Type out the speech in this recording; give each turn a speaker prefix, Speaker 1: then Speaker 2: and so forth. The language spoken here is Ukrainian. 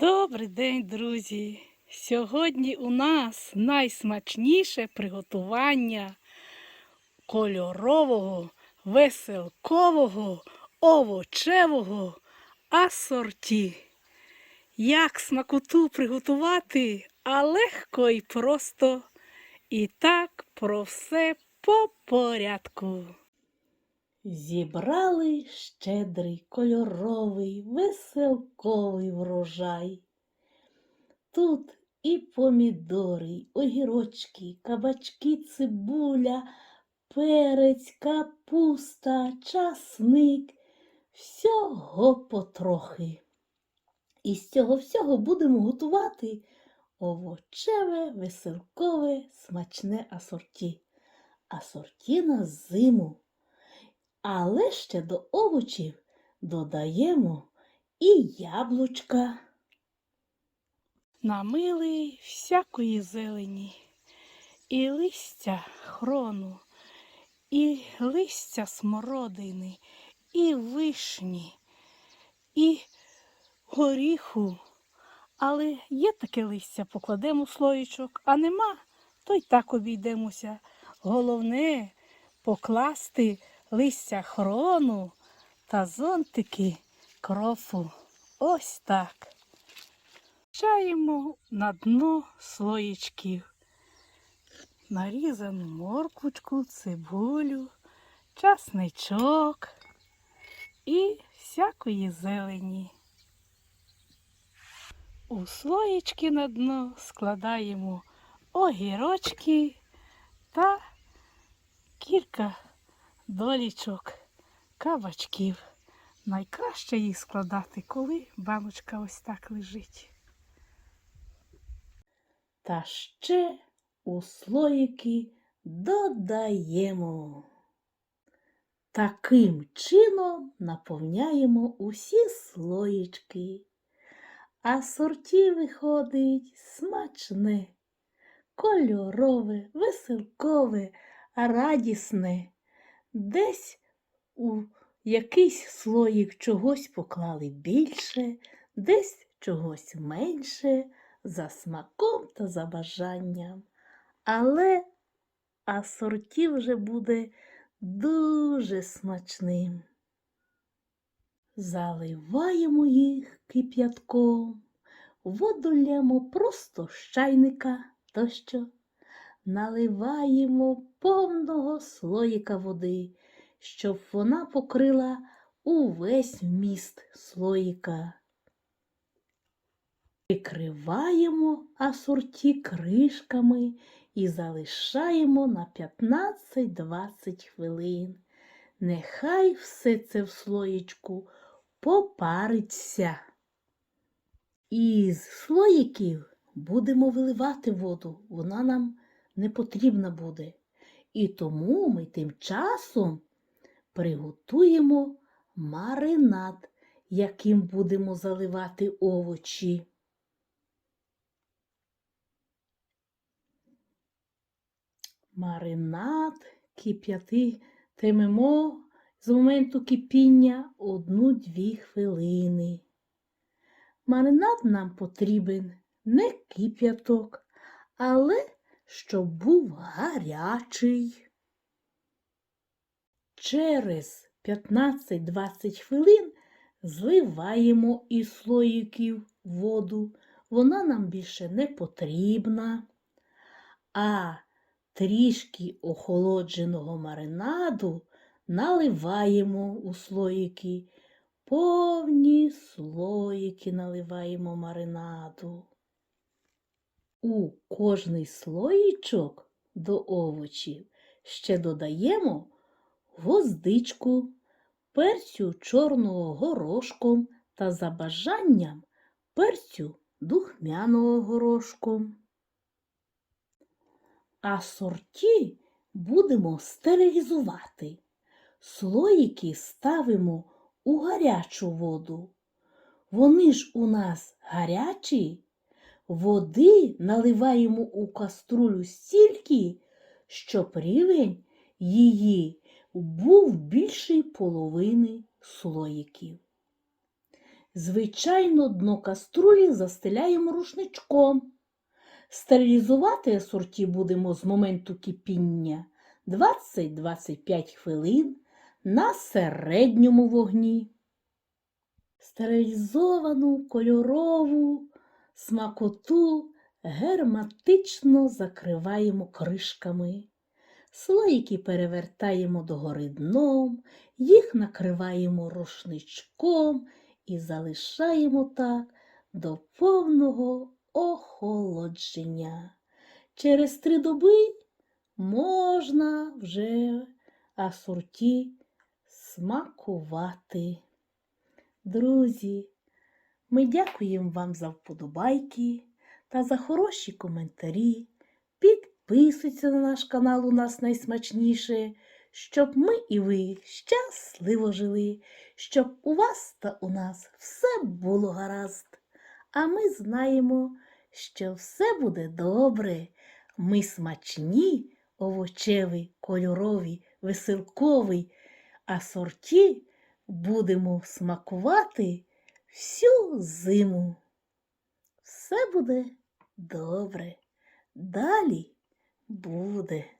Speaker 1: Добрий день, друзі! Сьогодні у нас найсмачніше приготування кольорового, веселкового, овочевого асорті. Як смакоту приготувати, а легко і просто. І так про все по порядку. Зібрали щедрий, кольоровий, веселковий врожай. Тут і помідори, огірочки, кабачки, цибуля, перець, капуста, часник. Всього потрохи. І з цього всього будемо готувати овочеве, веселкове, смачне асорті. Асорті на зиму. Але ще до овочів додаємо і яблучка. Намили всякої зелені, і листя хрону, і листя смородини, і вишні, і горіху. Але є таке листя, покладемо слоєчок, а нема, то й так обійдемося. Головне покласти листя хрону та зонтики крофу. Ось так. Чаємо на дно слоєчків. Нарізану морквочку, цибулю, часничок і всякої зелені. У слоєчки на дно складаємо огірочки та кілька долічок кабачків. Найкраще їх складати, коли баночка ось так лежить. Та ще у слоїки додаємо. Таким чином наповняємо усі слоїчки. А сорті виходить смачне, кольорове, веселкове, радісне. Десь у якийсь слоїк чогось поклали більше, десь чогось менше, за смаком та за бажанням. Але асорті вже буде дуже смачним. Заливаємо їх кип'ятком, воду лємо просто з чайника тощо. Наливаємо повного слоїка води, щоб вона покрила увесь вміст слоїка. Прикриваємо асорті кришками і залишаємо на 15-20 хвилин. Нехай все це в слоїчку попариться. Із слоїків будемо виливати воду, вона нам не потрібна буде. І тому ми тим часом приготуємо маринад, яким будемо заливати овочі. Маринад кип'ятитимемо з моменту кипіння одну-дві хвилини. Маринад нам потрібен не кип'яток, але щоб був гарячий. Через 15-20 хвилин зливаємо із слоїків воду. Вона нам більше не потрібна. А трішки охолодженого маринаду наливаємо у слоїки. Повні слоїки наливаємо маринаду. У кожний слоїчок до овочів ще додаємо гвоздичку, перцю чорного горошком та за бажанням перцю духмяного горошком. А сорті будемо стерилізувати. Слоїки ставимо у гарячу воду. Вони ж у нас гарячі. Води наливаємо у каструлю стільки, щоб рівень її був більший половини слоїків. Звичайно, дно каструлі застеляємо рушничком. Стерилізувати асорті будемо з моменту кипіння 20-25 хвилин на середньому вогні. Стерилізовану кольорову смакоту герметично закриваємо кришками. Слоїки перевертаємо догори дном, їх накриваємо рушничком і залишаємо так до повного охолодження. Через три доби можна вже асорті смакувати. Друзі, ми дякуємо вам за вподобайки та за хороші коментарі. Підписуйтесь на наш канал у нас найсмачніше, щоб ми і ви щасливо жили, щоб у вас та у нас все було гаразд. А ми знаємо, що все буде добре. Ми смачні, овочеві, кольорові, веселкові, а сорті будемо смакувати всю зиму. Все буде добре. Далі буде.